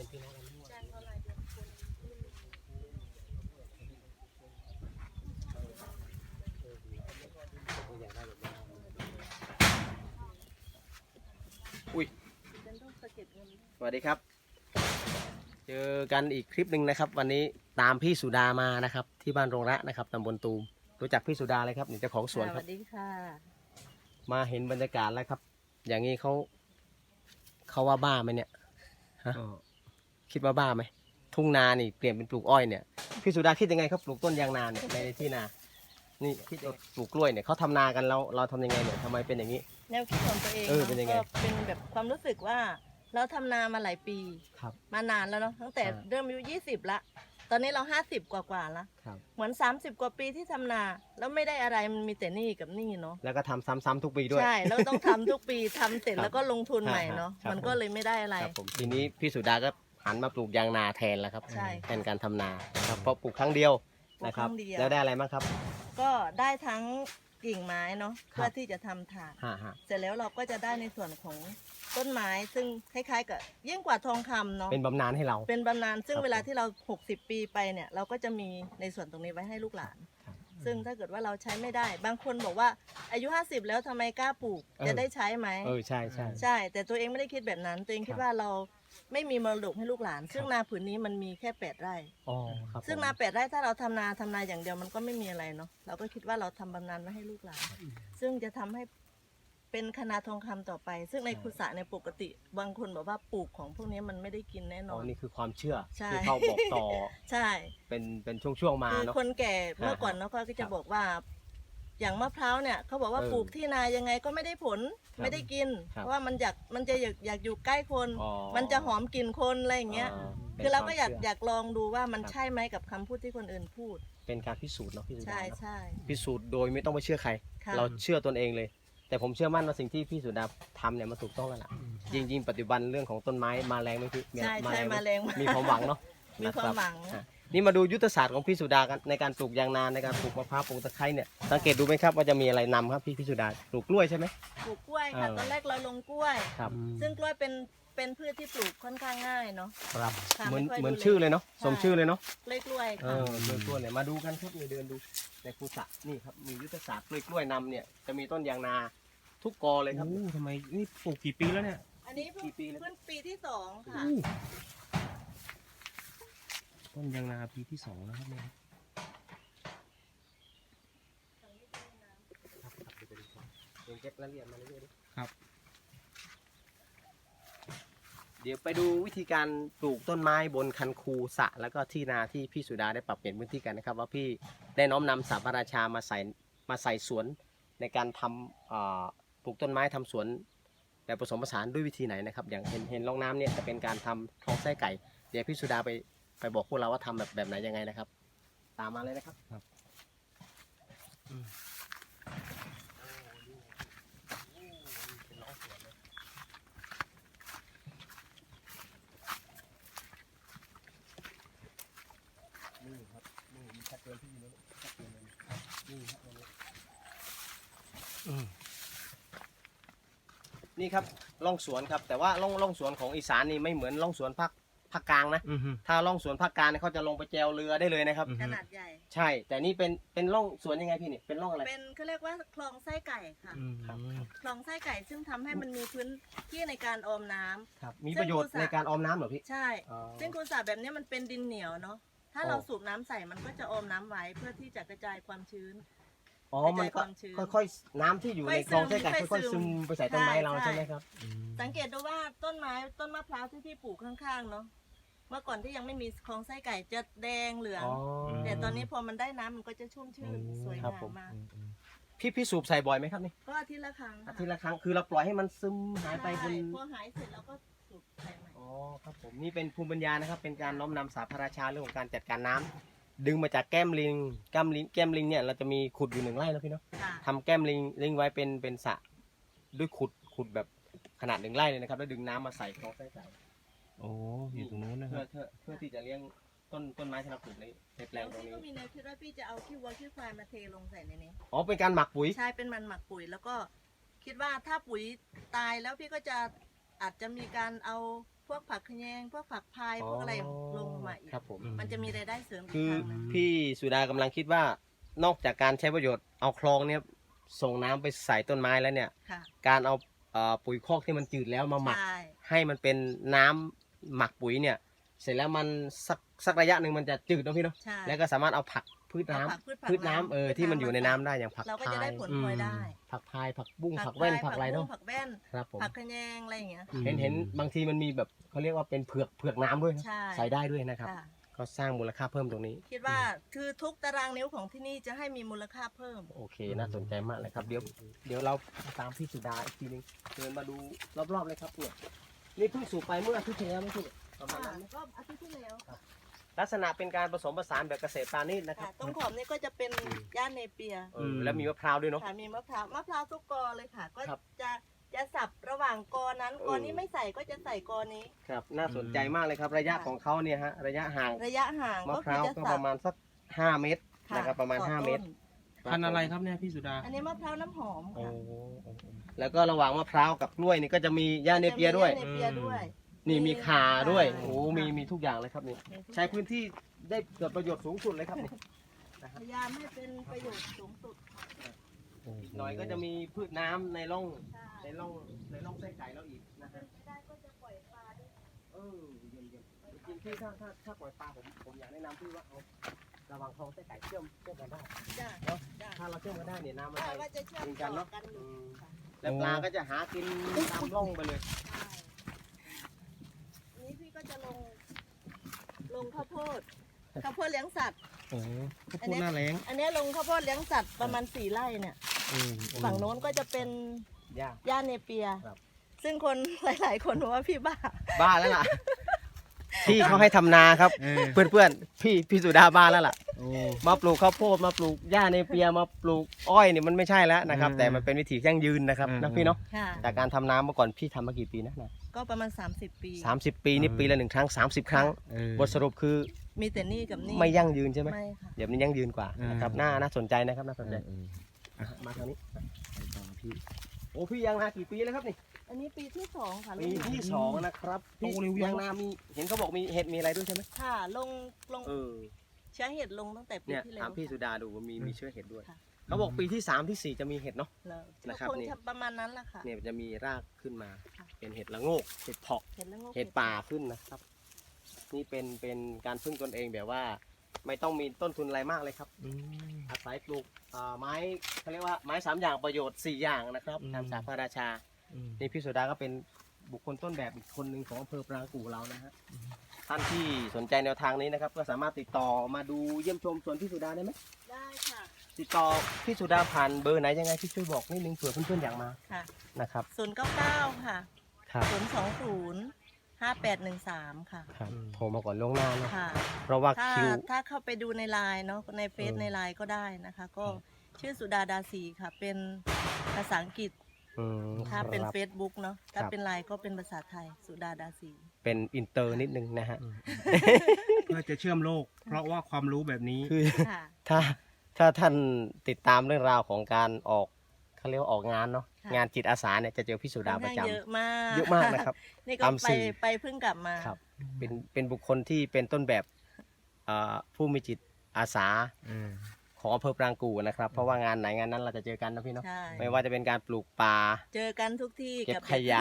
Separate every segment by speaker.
Speaker 1: เป็นพี่น้องกันทั้งหมด
Speaker 2: จันทร์ก็ลายเดือนคน
Speaker 1: ผมอยากได้แบบนี้
Speaker 2: จันทร์ต้องสะเก็ดเงิน
Speaker 3: สวัสดีครับ เจอกันอีกคลิปหนึ่งนะครับ วันนี้ตามพี่สุดามานะครับ ที่บ้านโรงระนะครับตำบลตูมรู้จักพี่สุดาเลยครับนี่เจ้าของสวน
Speaker 2: ส
Speaker 3: ครั
Speaker 2: วั
Speaker 3: บ
Speaker 2: สดีค่ะ
Speaker 3: มาเห็นบรรยากาศแล้วครับ อย่างนี้เขาเขาว่าบ้าไหมเนี่ย
Speaker 1: ก็
Speaker 3: คิดว่าบ้าไหมทุ่งนานี่เปลี่ยนเป็นปลูกอ้อยเนี่ยพี่สุดาคิดยังไงครับปลูกต้นยางนาเนี่ยในที่นา นี่คิดว่าปลูกกล้วยเนี่ยเขาทำนากันเราเราทำยังไงเนี่ยทำไมเป็นอย่างนี้
Speaker 2: แนวคิดของตัวเอง
Speaker 3: เออ
Speaker 2: เนาะ
Speaker 3: เป็นยังไง
Speaker 2: ก็เป็นแบบความรู้สึกว่าเราทำนามาหลายปี
Speaker 3: ครับ
Speaker 2: มานานแล้วเนาะตั้งแต่
Speaker 3: อ่า
Speaker 2: เริ่มอายุยี่สิบละ ตอนนี้เราห้าสิบกว่ากว่าๆละ
Speaker 3: ครับ
Speaker 2: เหมือนสามสิบกว่าปีที่ทำนาแล้วไม่ได้อะไรมันมีแต่หนี้กับหนี้เนาะ
Speaker 3: แล้วก็ทำซ้ำๆทุกปีด้วย
Speaker 2: ใช่แล้วต้องทำทุกปีทำเสร็จ
Speaker 3: ครับ
Speaker 2: แล้วก็ลงทุนใหม่เนาะ
Speaker 3: ครับ
Speaker 2: มันก็เลยไม่ได้อะไร
Speaker 3: ครับผมทีนี้พี่สุดาก็ หันมาปลูกยางนาแทนแล้วครับ
Speaker 2: ใช่
Speaker 3: แทนการทำนานะครับเพราะปลูกครั้งเดียว
Speaker 2: ปลูก
Speaker 3: นะครับ
Speaker 2: ครั้งเดียว
Speaker 3: แล้วได้อะไรบ้างครับ
Speaker 2: ก็ได้ทั้งกิ่งไม้เนาะ
Speaker 3: ครับ
Speaker 2: เพื่อที่จะทำถาด
Speaker 3: ฮะฮะ
Speaker 2: เสร็จแล้วเราก็จะได้ในส่วนของต้นไม้ ซึ่งคล้ายๆกับยิ่งกว่าทองคำเนาะ
Speaker 3: เป็นบำนาญให้เรา
Speaker 2: เป็นบำนาญซึ่ง
Speaker 3: ครับ
Speaker 2: เวลาที่เรา 60 ปีไปเนี่ย เราก็จะมีในส่วนตรงนี้ไว้ให้ลูกหลาน
Speaker 3: ครับ
Speaker 2: ซึ่งถ้าเกิดว่าเราใช้ไม่ได้ บางคนบอกว่าอายุ 50 แล้วทำไมกล้าปลูก
Speaker 3: เออ
Speaker 2: จะได้ใช้ไหม
Speaker 3: เออใช่ใช่
Speaker 2: ใช่ แต่ตัวเองไม่ได้คิดแบบนั้น ตัวเองคิด
Speaker 3: ครับ
Speaker 2: ว่าเราไม่มีมรดกให้ลูกหลาน ซึ่งนาผืนนี้มันมีแค่แปดไร่
Speaker 3: อ๋อครับ
Speaker 2: ซึ่ง
Speaker 3: ผม
Speaker 2: นาแปดไร่ถ้าเราทำนาทำนาอย่างเดียวมันก็ไม่มีอะไรเนาะ เราก็คิดว่าเราทำบำนาญไว้ให้ลูกหลาน ซึ่งจะทำให้ เป็นคณาทองคำต่อไป ซึ่งในคุสะในยปกติ บางคนบอกว่าปลูกของพวกนี้มันไม่ได้กินแน่น
Speaker 3: อ๋
Speaker 2: อ
Speaker 3: อน นี่คือความเชื่อ
Speaker 2: ใช่
Speaker 3: ที่เขาบอกต่อ
Speaker 2: ใช่
Speaker 3: เป็นเป็นช่วงๆมา
Speaker 2: คือ
Speaker 3: เนาะ
Speaker 2: คนแก่
Speaker 3: ฮะ
Speaker 2: เมื่อก่อนเนาะเขาก็จะบอกว่า อย่างมะพร้าวเนี่ยเขาบอกว่า
Speaker 3: เออ
Speaker 2: ปลูกที่นายังไงก็ไม่ได้ผล
Speaker 3: ครับ
Speaker 2: ไม่ได้กิน
Speaker 3: ครับ
Speaker 2: เพราะว่ามันอยากมันจะอยากอยากอยู่ใกล้คน
Speaker 3: อ๋อ
Speaker 2: มันจะหอมกลิ่นคนอะไรอย่างเงี้ย
Speaker 3: ป็น
Speaker 2: คือเราก็
Speaker 3: วม
Speaker 2: อยาก
Speaker 3: ชื่
Speaker 2: อยากลองดูว่ามัน
Speaker 3: ครับ
Speaker 2: ใช่ไหมกับคำพูดที่คนอื่นพูด
Speaker 3: เป็นการพิสูจน์เนาะพี่สุดา
Speaker 2: ใช่
Speaker 3: เนาะ
Speaker 2: ใช่
Speaker 3: พิสูจน์โดยไม่ต้องไปเชื่อใคร
Speaker 2: ค่ะ
Speaker 3: เราเชื่อตนเองเลย แต่ผมเชื่อมั่นว่าสิ่งที่พี่สุดาทำเนี่ยมันถูกต้องแล้วล่ะจริง ๆ ปัจจุบันเรื่องของต้นไม้มาแรงไหมพี่
Speaker 2: ใช่
Speaker 3: มา
Speaker 2: ใช่
Speaker 3: แรงไหม
Speaker 2: มาแรงมาก
Speaker 3: มีความหวังเนาะ
Speaker 2: มีความหวัง
Speaker 3: นะครับอะนี่มาดูยุทธศาสตร์ของพี่สุดากันในการปลูกยางนาในการปลูกมะพร้าวปลูกตะไคร้เนี่ยสังเกตดูไหมครับว่าจะมีอะไรนำครับพี่พี่สุดาปลูกกล้วยใช่ไหม
Speaker 2: ปลูกกล้วยค่ะ
Speaker 3: เออ
Speaker 2: ตอนแรกเราลงกล้วย
Speaker 3: ครับ
Speaker 2: ซึ่งกล้วยเป็นเป็นพืชที่ปลูกค่อนข้างง่ายเนาะ
Speaker 3: ครับ
Speaker 2: ค่ะ
Speaker 3: เหมือน
Speaker 2: ไม่ค่อย
Speaker 3: เหมือน
Speaker 2: ดูแล
Speaker 3: ชื่อเลยเนาะ
Speaker 2: ใช่
Speaker 3: สมชื่อเลยเนาะ
Speaker 2: กล้วยกล้วย
Speaker 3: เอ
Speaker 2: ค่ะ
Speaker 3: อกล้วยๆเนี่ยมาดูกันครับนี่เดินดูในครูสระนี่ครับมียุทธศาสตร์กล้วยกล้วยๆนำเนี่ยจะมีต้นยางนา ทุกกอเลยครับ
Speaker 1: โอ้ทำไมนี่ปลูกกี่ปีแล้วเนี่ย
Speaker 2: อันนี้เพิ่ง
Speaker 3: กี่ปีแล้ว
Speaker 2: เพิ่งปีที่สองค่ะ
Speaker 1: อู้ต้นยางนาปีที่สองแล้วครับเนี่ย
Speaker 3: เดี๋ยวเก็บรายละเอียดมาเรื่อยๆดิ
Speaker 1: ครับ
Speaker 3: เดี๋ยวไปดูวิธีการปลูกต้นไม้บนคันคูสระแล้วก็ที่นาที่พี่สุดาได้ปรับเปลี่ยนพื้นที่กันนะครับ ว่าพี่ได้น้อมนำสาพระราชามาใส่มาใส่สวนในการทำเอ่อ ปลูกต้นไม้ทำสวนแบบผสมผสานด้วยวิธีไหนนะครับ อย่างเห็นเห็นร่องน้ำเนี่ยจะเป็นการทำคลองไส้ไก่ เดี๋ยวพี่สุดาไปไปบอกพวกเราว่าทำแบบแบบไหนยังไงนะครับ ตามมาเลยนะครับนี่ครับนี่มีชัดเจนที่อยู่นี่ชัดเจนเลยนี่ครับตรงนี้ นี่ครับร่องสวนครับแต่ว่าร่องร่องสวนของอีสานนี่ไม่เหมือนร่องสวนภาคภาคกลางนะ
Speaker 1: อือฮึ
Speaker 3: ถ้าร่องสวนภาคกลางเนี่ยเขาจะลงไปแจวเรือได้เลยนะครับ
Speaker 1: อือ
Speaker 2: ข
Speaker 1: ฮึ
Speaker 2: นาดใหญ่
Speaker 3: ใช่ แต่นี่เป็นเป็นร่องสวนยังไงพี่นี่เป็นร่องอะไร
Speaker 2: เป็นเขาเรียกว่าคลองไส้ไก่ค่ะ
Speaker 1: อืม
Speaker 3: ครับ
Speaker 2: คลองไส้ไก่ซึ่งทำให้มันมีพื้นที่ในการออมน้ำ
Speaker 3: ครับมีประโยชน์ในการออมน้ำเหรอพี่
Speaker 2: ใช่
Speaker 3: อ๋อ
Speaker 2: ซึ่งคูสาแบบนี้มันเป็นดินเหนียวเนาะ ถ้า
Speaker 3: อ๋อ
Speaker 2: เราสูบน้ำใส่มันก็จะออมน้ำไว้เพื่อที่จะกระจายความชื้น
Speaker 3: อ๋อ มัน
Speaker 2: กระจายความชื้น
Speaker 3: ค่อยๆ น้ำที่อยู่ในคลองไส้ไก่
Speaker 2: ค่
Speaker 3: ค่
Speaker 2: อ
Speaker 3: อยย
Speaker 2: ๆซึ
Speaker 3: ๆ
Speaker 2: ม
Speaker 3: ซึมไปใส่ต้นไม้เรา
Speaker 2: ใช่
Speaker 3: ใช่ไหมครับ
Speaker 1: อืม
Speaker 2: สังเกตดูว่าต้นไม้ต้นมะพร้าวที่พี่ปลูกข้างๆเนาะเมื่อก่อนที่ยังไม่มีคลองไส้ไก่จะแดงเหลือง
Speaker 3: อ๋อ
Speaker 2: แต่ตอนนี้พอมันได้น้ำมันก็จะชุ่มชื่นสวย
Speaker 3: ครับ
Speaker 2: งา
Speaker 3: ผมม
Speaker 2: มาก
Speaker 1: อืมอืม
Speaker 3: พี่พี่สูบใส่บ่อยไหมครับนี่
Speaker 2: ก็อาทิตย์ละครั้ง
Speaker 3: อา
Speaker 2: ค่ะ
Speaker 3: ทิตย์ละครั้งคือเราปล่อยให้มันซึมหายไปบน
Speaker 2: ใช่พอหายเสร็จแล้วก็สูบใส่ใหม่
Speaker 3: อ๋อครับผมนี่เป็นภูมิปัญญานะครับ เป็นการน้อมนำสาพระราชาเรื่องของการจัดการน้ำ ดึงมาจากแก้มลิงแก้มลิงแก้มลิงเนี่ยเราจะมีขุดอยู่หนึ่งไร่แล้วพี่เนาะ
Speaker 2: ค่ะ
Speaker 3: ทำแก้มลิงลิงไว้เป็นเป็นสระด้วยขุดขุดแบบขนาดหนึ่งไร่เลยนะครับ แล้วดึงน้ำมาใส่คลองไส้ไก่
Speaker 1: โอ้อยู่ตรงนู้นนะค
Speaker 3: เพื่
Speaker 1: รั
Speaker 3: อบเพื่อเพื่อที่จะเลี้ยงต้นต้นไม้ที่เราปลูกในในแปล
Speaker 2: แล้
Speaker 3: ง
Speaker 2: ว
Speaker 3: ตรง
Speaker 2: พี่
Speaker 3: นี้
Speaker 2: ก็มีแนวคิดว่าพี่จะเอาขี้วัวขี้ควายมาเทลงใส่ในนี้
Speaker 3: อ๋อเป็นการหมักปุ๋ย
Speaker 2: ใช่เป็นมันหมักปุ๋ยแล้วก็คิดว่าถ้าปุ๋ยตายแล้วพี่ก็จะอาจจะมีการเอาพพวกผักขะแยงพวกผักพายพวกอะไรลง มาอีก
Speaker 3: ครับผม
Speaker 2: มันจะมีรายได้เสริมอีก
Speaker 3: คือ
Speaker 2: ทางหนึง
Speaker 3: พี่สุดากำลังคิดว่านอกจากการใช้ประโยชน์เอาคลองเนี่ยส่งน้ำไปใส่ต้นไม้แล้วเนี่ย
Speaker 2: ค่ะ
Speaker 3: การเอาเอ่อปุ๋ยคอกที่มันจืดแล้วมาหมัก
Speaker 2: ใช่
Speaker 3: ให้มันเป็นน้ำหมักปุ๋ยเนี่ย เสร็จแล้วมันสักสักระยะหนึ่งมันจะจืดเนอะพี่เนาะ
Speaker 2: ใช่
Speaker 3: แล้วก็สามารถเอาผัก พืชน้ำ
Speaker 2: เอาผักพืชผัก
Speaker 3: พืชน้ำเออ
Speaker 2: พืช
Speaker 3: ที่มันอยู่ในน้ำ
Speaker 2: มา
Speaker 3: ได้อย่างผัก
Speaker 2: เราก็จะ
Speaker 3: พา
Speaker 2: ได้
Speaker 3: ย
Speaker 2: ผลพลอยได้
Speaker 3: ผักพายผักบุ้งผักแว่นผักอะไรเนาะ
Speaker 2: ผักแว่น
Speaker 3: ครับผม
Speaker 2: ผักขะแยงอะไรอย่างเงี้ย
Speaker 1: อืม
Speaker 3: เห็นเห็นบางทีมันมีแบบเขาเรียกว่าเป็นเผือกเผือกน้ำด้วยนะ
Speaker 2: ใช่
Speaker 3: ใส่ได้ด้วยนะครับ
Speaker 2: ค่ะ
Speaker 3: ก็สร้างมูลค่าเพิ่มตรงนี้
Speaker 2: คิดว่าคือทุกตารางนิ้วของที่นี่จะให้มีมูลค่าเพิ่ม
Speaker 3: โอเคน่าสนใจมากเลยครับเดี๋ยวเดี๋ยวเราตามพี่สุดาอีกทีหนึงเดินมาดูรอบๆเลยครับเนี่ยนี่เพิ่งสูบไปเมื่ออาทิตย์ที่แล้วไม่ใช่เหรอประมาณนั้นไหม
Speaker 2: ก็อาทิตย์ที่แล้ว
Speaker 3: ลักษณะเป็นการผสมผสานแบบเกษตรปราณีตนะครั
Speaker 2: ค่ะ
Speaker 3: บ
Speaker 2: ต้นขอบนี่ก็จะเป็นย่านเนเปีย
Speaker 3: เออแล้วมีมะพร้าวด้วยเนาะ
Speaker 2: ค่ะมีมะพร้าวมะพร้าวทุกกอเลยค่ะ ก็
Speaker 3: ครับ
Speaker 2: จะจะสับระหว่างกอนั้น
Speaker 3: เออ
Speaker 2: กอนี้ไม่ใส่ก็จะใส่กอนี้
Speaker 3: ครับน่าสนใจมากเลยครับระยะของเขาเนี่ยฮะระยะห่าง
Speaker 2: ระยะห่าง
Speaker 3: มะ
Speaker 2: ก็
Speaker 3: พ
Speaker 2: คือ
Speaker 3: ร้าว
Speaker 2: จะ
Speaker 3: ก็
Speaker 2: สั
Speaker 3: ป
Speaker 2: บ
Speaker 3: ระมาณสักห้าเมตร
Speaker 2: ค่
Speaker 3: นะครับประมาณ
Speaker 2: ต่อ
Speaker 3: ห้า
Speaker 2: ต้น
Speaker 3: เมตร
Speaker 1: พันธุ์อะไรครับเนี่ยพี่สุดา
Speaker 2: อันนี้มะพร้าวน้ำหอม
Speaker 1: โอ้
Speaker 2: ค่ะ
Speaker 1: โห
Speaker 3: แล้วก็ระหว่างมะพร้าวกับกล้วยนี่ก็จะมีหญ้าเนเปียด้วย
Speaker 2: จะมีาเนเปียด้วย
Speaker 3: นี่มีขาด้วย
Speaker 2: ค่ะ
Speaker 3: โอ้มีมีทุกอย่างเลยครับนี่
Speaker 2: มีทุก
Speaker 3: ใช้พื้นที่ได้เกิดประโยชน์สูงสุดเลยครับนี่
Speaker 2: พยายามให้เป็นประโยชน์สูงสุดค่ะ
Speaker 3: อีกหน่อยก็จะมีพืชน้ำในร่อง
Speaker 2: ใช่
Speaker 3: ในร่องในร่องไส้ไก่เราอีกนะฮะ
Speaker 2: ไม่ได้ก็จะปล่อยปลาด้วย
Speaker 3: เออเยี่ยมเยี่ยมจริงๆพี่ถ้าถ้าถ้าปล่อยปลาผมผมอยากแนะนำพี่ว่าเอาระวังคลองไส้ไก่เชื่อมเชื่อมกันได้
Speaker 2: จ้ะ
Speaker 3: เนาะ
Speaker 2: จ้ะ
Speaker 3: ถ้าเราเชื่อมกันได้เนี่ยน้ำมัน
Speaker 2: ว่า
Speaker 3: ไป
Speaker 2: ว่าจะเชื่อม
Speaker 3: ถึงกั
Speaker 2: ต่
Speaker 3: น
Speaker 2: อ
Speaker 3: เนาะ
Speaker 2: กันอยู่ค่ะ
Speaker 3: แล้วปลาก็จะหากินตามร่องไปเลย
Speaker 2: ใช่อันนี้พี่ก็จะลง ล งข้าวโพดข้าวโพดเลี้ยงสัตว์
Speaker 1: โอ้โหข้าว
Speaker 2: อัน
Speaker 1: โพด
Speaker 2: เนี้ย
Speaker 1: หน้าแรง
Speaker 2: อันนี้ลงข้าวโพดเลี้ยงสัตว์ประมาณสี่ไร่เนี่ย
Speaker 1: อืม
Speaker 2: ฝั่งโน้นก็จะเป็น
Speaker 3: ยาก
Speaker 2: ย่านเนเปีย
Speaker 3: ครับ
Speaker 2: ซึ่งคนหลาย ๆ คนบอกว่าพี่บ้า
Speaker 3: บ้าแล้วล่ะพี่เขาให้ทำนาครับ
Speaker 1: เออ
Speaker 3: เพื่อนเพื่อนๆ พี่พี่สุดาบ้าแล้วล่ะ
Speaker 1: โอ้
Speaker 3: มาปลูกข้าวโพดมาปลูกหญ้าในเปียมาปลูกอ้อยเนี่ยมันไม่ใช่แล้วนะครับ
Speaker 1: อืม
Speaker 3: แต่มันเป็นวิถียั่งยืนนะครับ
Speaker 1: อืม
Speaker 3: นะพี่เนาะ
Speaker 2: ค่ะ
Speaker 3: จากการทำนาเมื่อก่อนพี่ทำมากี่ปีนะนะ
Speaker 2: ก็ประมาณ 30 ปี
Speaker 3: สามสิบปีนี่
Speaker 1: อืม
Speaker 3: ปีละหนึ่งครั้งสามสิบครั้ง
Speaker 1: เออ บ
Speaker 3: ทสรุปคือ
Speaker 2: มีแต่หนี่กับหนี่
Speaker 3: ไม่ยั่งยืนใช่ไหม
Speaker 2: ไม่ค่ะ
Speaker 3: เดี๋ยวนี้ยั่งยืนกว่า
Speaker 1: อืม
Speaker 3: นะครับน่าน่าสนใจนะครับน่าสนใจ
Speaker 1: เออ
Speaker 3: อะมาทางนี้
Speaker 1: ไปต่อพี่
Speaker 3: โอ้พี่ยางนากี่ปีแล้วครับนี่
Speaker 2: อันนี้ปีที่สองค่ะ
Speaker 3: ปี
Speaker 2: ลูก
Speaker 3: ที่สองนะครับ
Speaker 1: โตเร็วยัง
Speaker 3: ยางนามีเห็นเขาบอกมีเห็ดมีอะไรด้วยใช่ไหม
Speaker 2: ค่ะลงลง
Speaker 3: เออ
Speaker 2: เชื้อเห็ดลงตั้งแต่ปี
Speaker 3: เนี่ย
Speaker 2: ที่แล้ว
Speaker 3: ถามพี่สุดาดูว่ามีมีเชื้อเห็ดด้วย
Speaker 2: ค่ะ
Speaker 3: เขาบอกปีที่สามที่สี่จะมีเห็ดเนาะ
Speaker 2: แล้ว
Speaker 3: นะครับ
Speaker 2: คง
Speaker 3: นี่
Speaker 2: จะประมาณนั้นแหละค่ะ
Speaker 3: เนี่ยจะมีรากขึ้นมา
Speaker 2: ค่ะ
Speaker 3: เป็นเห็ดละโงก เห็ดเพาะ
Speaker 2: เห็ดแล้วงอก
Speaker 3: เห็ดป่าขึ้นนะครับ นี่เป็นเป็นการพึ่งตนเองแบบว่า ไม่ต้องมีต้นทุนอะไรมากเลยครับ
Speaker 1: อืม
Speaker 3: อาศัยปลูกอ่าไม้เขาเรียกว่าไม้สามอย่างประโยชน์สี่อย่างนะครับ
Speaker 1: อืม
Speaker 3: ตามสาพระราชา
Speaker 1: อืม
Speaker 3: นี่พี่สุดาก็เป็นบุคคลต้นแบบอีกคนหนึ่งของอำเภอปรางกู่เรานะฮะท่านที่สนใจแนวทางนี้นะครับ ก็สามารถติดต่อมาดูเยี่ยมชมสวนพี่สุดาได้ไหม
Speaker 2: ได้ค่ะ
Speaker 3: ติดต่อพี่สุดาผ่านเบอร์ไหนยังไงพี่ช่วยบอกนิดนึงเผื่อเพื่อนๆอยากมา
Speaker 2: ค่ะ
Speaker 3: นะครับ
Speaker 2: ศูนย์เก้าเก้าค่ะ
Speaker 3: ครับ
Speaker 2: ศูนย์สองศูนย์ห้าแปดหนึ่งสามค่ะ
Speaker 3: ครับโทรมาก่อนล่วงหน้าเนอะ
Speaker 2: ค่ะ
Speaker 3: เพราะว่า
Speaker 2: ถ้า
Speaker 3: คิว
Speaker 2: ถ้าเข้าไปดูในไลน์เนาะในเฟซ
Speaker 3: เออ
Speaker 2: ในไลน์ก็ได้นะคะ ก็ชื่อสุดาดาสีค่ะ เป็นภาษาอังกฤษ
Speaker 3: อืม
Speaker 2: ถ้าเป็น
Speaker 3: ครับ
Speaker 2: Facebook เนาะถ้า
Speaker 3: ครับ
Speaker 2: เป็นไลน์ก็เป็นภาษาไทย สุดาดาสี
Speaker 3: เป็นอินเตอร์นิดนึงนะฮะ
Speaker 1: เพื่อจะเชื่อมโลก เพราะว่าความรู้แบบนี้
Speaker 3: คือ
Speaker 2: ค่ะ
Speaker 3: ถ้า ถ้าท่านติดตามเรื่องราวของการออกเขาเรียกว่าออกงานเนาะ
Speaker 2: ค่ะ
Speaker 3: งานจิตอาสาเนี่ยจะเจอพี่สุดา
Speaker 2: ค่อน
Speaker 3: ประ
Speaker 2: ข้าง
Speaker 3: จำ
Speaker 2: เยอะมาก
Speaker 3: เยอะมากนะครับ
Speaker 2: นี่ก็
Speaker 3: ตาม
Speaker 2: ไป
Speaker 3: สื่อ
Speaker 2: ไปเพิ่งกลับมา
Speaker 3: ครับเป็นเป็นบุคคลที่เป็นต้นแบบเอ่อผู้มีจิตอาสา
Speaker 1: อืม
Speaker 3: ของอำเภอปรางกู่นะครับ เพราะว่างานไหนงานนั้นเราจะเจอกันนะพี่เนาะ
Speaker 2: ใช่
Speaker 3: ไม่ว่าจะเป็นการปลูกป่า
Speaker 2: เจอกันทุกที่
Speaker 3: เก็บ
Speaker 2: กับ
Speaker 3: ขยะ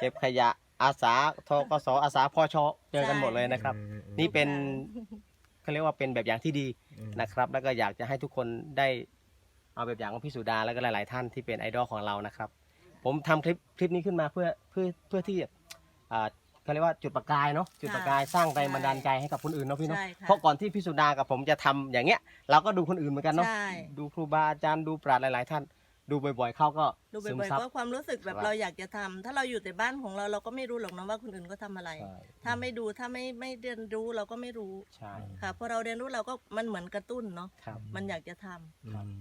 Speaker 3: เก็บขยะอาสาทกสอาสาพอชอเจอกันหมดเลยนะครับ
Speaker 1: อืม
Speaker 3: นี่เป็น เขาเรียกว่าเป็นแบบอย่างที่ดี
Speaker 1: อืม
Speaker 3: นะครับ แล้วก็อยากจะให้ทุกคนได้เอาแบบอย่างของพี่สุดาแล้วก็หลาย ๆ ท่านที่เป็นไอดอลของเรานะครับ ผมทำคลิปคลิปนี้ขึ้นมาเพื่อเพื่อเพื่อที่อ่าเขาเรียกว่าจุดประกายเนาะจุดประกายสร้างแรงบันดาลใจให้กับคนอื่นเนาะพี่เนาะ
Speaker 2: ใช่ค่ะ
Speaker 3: เพราะก่อนที่พี่สุดากับผมจะทำอย่างเงี้ย เราก็ดูคนอื่นเหมือนกันเนาะ
Speaker 2: ใช่
Speaker 3: ดูครูบาอาจารย์ดูปราชญ์หลาย ๆ ท่าน ดูบ่อยๆเข้าก็
Speaker 2: ดู
Speaker 3: ซึม
Speaker 2: บ่อย
Speaker 3: ซับ
Speaker 2: ๆก็ความรู้สึกแบบ
Speaker 3: ครับ
Speaker 2: เราอยากจะทำถ้าเราอยู่แต่บ้านของเราเราก็ไม่รู้หรอกนะว่าคนอื่นก็ทำอะไร
Speaker 3: ใช่
Speaker 2: ถ้าไม่ดูถ้าไม่ไม่เรียนรู้เราก็ไม่รู้
Speaker 3: ใช่
Speaker 2: ค่ะพอเราเรียนรู้เราก็มันเหมือนกระตุ้นเนาะ
Speaker 3: ครับ
Speaker 2: มันอยากจะทำ
Speaker 1: อืม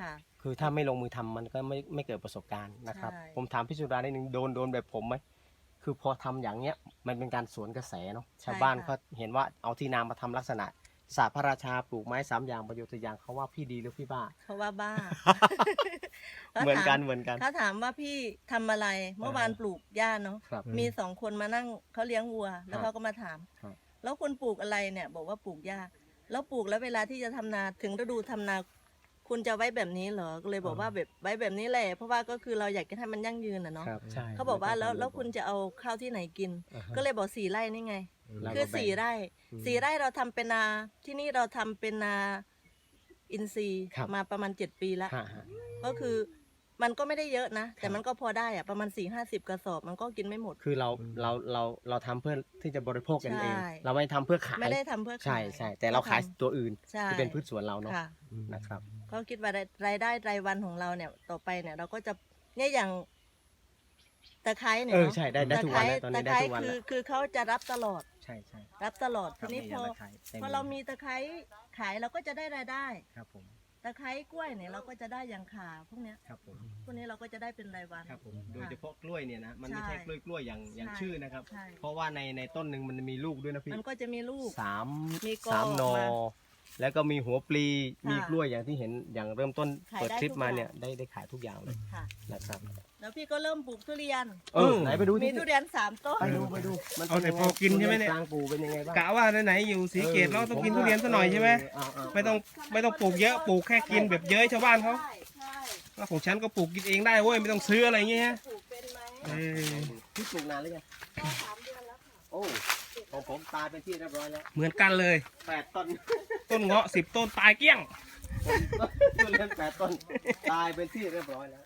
Speaker 2: ค่ะ
Speaker 3: คือถ้าไม่ลงมือทำมันก็ไม่ไม่เกิดประสบการณ์นะครับ
Speaker 2: ใช่
Speaker 3: ผมถามพี่สุดาได้หนึ่งโดนโดนแบบผมไหมคือพอทำอย่างเงี้ยมันเป็นการสวนกระแสเนาะชาวบ้านเขาเห็นว่าเอาที่นามาทำลักษณะ ศาสตร์พระราชาปลูกไม้สามอย่างประโยชน์ตัวอย่างเขาว่าพี่ดีหรือพี่บ้า
Speaker 2: เขาว่าบ้า
Speaker 3: เหมือนกันเหมือนกัน
Speaker 2: เขาถามว่าพี่ทำอะไร เมื่อวานปลูกหญ้าเนาะ
Speaker 3: ครับ
Speaker 2: มีสองคนมานั่งเขาเลี้ยงวัว แล้ว
Speaker 3: ครับ
Speaker 2: เขาก็มาถาม
Speaker 3: ครับ
Speaker 2: แล้วคุณปลูกอะไรเนี่ย บอกว่าปลูกหญ้า แล้วปลูกแล้วเวลาที่จะทำนาถึงฤดูทำนา คุณจะไว้แบบนี้เหรอก็เลยบอกว่าแบบไว้แบบนี้แหละ เพราะว่าก็คือเราอยากจะให้มันยั่งยืนอะเนาะ
Speaker 3: ครับใช่
Speaker 2: เขาบอกว่าแล้วแล้วคุณจะเอาข้าวที่ไหนกิน
Speaker 3: อ่าฮะ
Speaker 2: ก็เลยบอกสี่ไร่นี่ไง
Speaker 3: แล้วก็
Speaker 2: คือ
Speaker 3: แบ่ง
Speaker 2: สี่ไร่
Speaker 3: อืม
Speaker 2: สี่ไร่เราทำเป็นนาที่นี่เราทำเป็นนาอินทรีย์
Speaker 3: ครับ
Speaker 2: มาประมาณเจ็ดปีแล้ว
Speaker 3: ฮะฮะ
Speaker 2: ก็คือ มันก็ไม่ได้เยอะนะ แต่มันก็พอได้อะประมาณสี่ห้าสิบกระสอบมันก็กินไม่หมด
Speaker 3: คือเราเราเราเราทำเพื่อที่จะบริโภคกันเอง
Speaker 2: ใช่
Speaker 3: เราไม่ทำเพื่อขาย
Speaker 2: ไม่ได้ทำเพื่อขาย
Speaker 3: ใช่ใช่แต่เราขาย
Speaker 2: ทำ
Speaker 3: ตัวอื่น
Speaker 2: ใช่
Speaker 3: ที่เป็นพืชสวนเราเนาะ
Speaker 2: ค่ะ
Speaker 3: นะครับ
Speaker 2: ก็คิดว่ารายได้รายวันของเราเนี่ยต่อไปเนี่ยเราก็จะเนี่ยอย่างตะไคร้เนี่ย
Speaker 3: เออ
Speaker 2: เนาะ
Speaker 3: ใช่ได้ได้
Speaker 2: ตะ
Speaker 3: ทุก
Speaker 2: ไค
Speaker 3: วัน
Speaker 2: ร้
Speaker 3: แล้วตอนนี้
Speaker 2: ตะ
Speaker 3: ได้
Speaker 2: ไคร้
Speaker 3: ทุกวัน
Speaker 2: คื
Speaker 3: แล้
Speaker 2: อ
Speaker 3: ว
Speaker 2: คือเขาจะรับตลอด
Speaker 3: ใช่ใช่
Speaker 2: รับตลอด
Speaker 3: ครั
Speaker 2: ที
Speaker 3: บ
Speaker 2: นี้
Speaker 3: นี่
Speaker 2: พอ
Speaker 3: ยังขายต็
Speaker 2: พอเรามีตะไคร้ขายเราก็จะได้รายได้
Speaker 3: ครับผม
Speaker 2: ตะไคร้กล้วยเนี่ยเราก็จะได้อย่างขาพวกเนี้ย
Speaker 3: ครับผม
Speaker 2: พวกนี้เราก็จะได้เป็นรายวัน
Speaker 3: ครับผมโดยเฉพาะกล้วยเนี่ยนะมันไม่
Speaker 2: ใช่
Speaker 3: ใช่กล้วยกล้วยอย่างอย่าง
Speaker 2: ใช่
Speaker 3: ชื่อนะครับ
Speaker 2: ใช่
Speaker 3: เพราะว่าในในต้นหนึ่งมันมีลูกด้วยนะพี่
Speaker 2: มันก็จะมีลูก
Speaker 3: สาม
Speaker 2: มีกอ
Speaker 3: สามหนอ
Speaker 2: ออกมา
Speaker 3: แล้วก็มีหัวปลี
Speaker 2: ค่ะ
Speaker 3: มีกล้วยอย่างที่เห็นอย่างเริ่มต้น
Speaker 2: ขาย
Speaker 3: เปิด
Speaker 2: ได้
Speaker 3: คลิป
Speaker 2: ทุก
Speaker 3: มา
Speaker 2: อย่าง
Speaker 3: เนี่ยได้ได้ขายทุกอย่างเลย
Speaker 2: ค่ะ
Speaker 3: นะครับ
Speaker 2: แล้วพี่ก็เริ่มปลูกทุเรียน
Speaker 3: เออไหนไปดู
Speaker 2: มี
Speaker 3: ที่
Speaker 2: ทุเรียนสามต้น
Speaker 3: ไปดูไปดูมัน
Speaker 1: เอาแต่พอกินใช่ไหมเนี่ย
Speaker 3: กลางปูเป็นยังไงบ้าง
Speaker 1: กะว่าไหนๆอยู่สีเกตเราต้องกินทุเรียนซะหน่อยใช่ไหม
Speaker 3: เออเออ
Speaker 1: ไม่ต้องไม่ต้องปลูกเยอะปลูกแค่กินแบบเย้ยชาวบ้านเขา
Speaker 2: ใช่ใช่
Speaker 1: แล้วของฉันก็ปลูกกินเองได้เว้ยไม่ต้องซื้ออะไรอย่างเงี้ยฮะ
Speaker 2: ปลูกเป็นไหม
Speaker 1: เออ
Speaker 3: พี่ปลูกนานหรือยัง
Speaker 2: ก็สามเดือนแล้วค่ะ
Speaker 3: โอ้ ของผมตายเป็นที่เรียบร้อยแล้ว
Speaker 1: เหมือนกันเลย
Speaker 3: แปดต้น
Speaker 1: ต้นเงาะสิบต้นตายเกลี้ยง
Speaker 3: ผมต้นเล่นแปดต้นตายเป็นที่เรียบร้อยแล้ว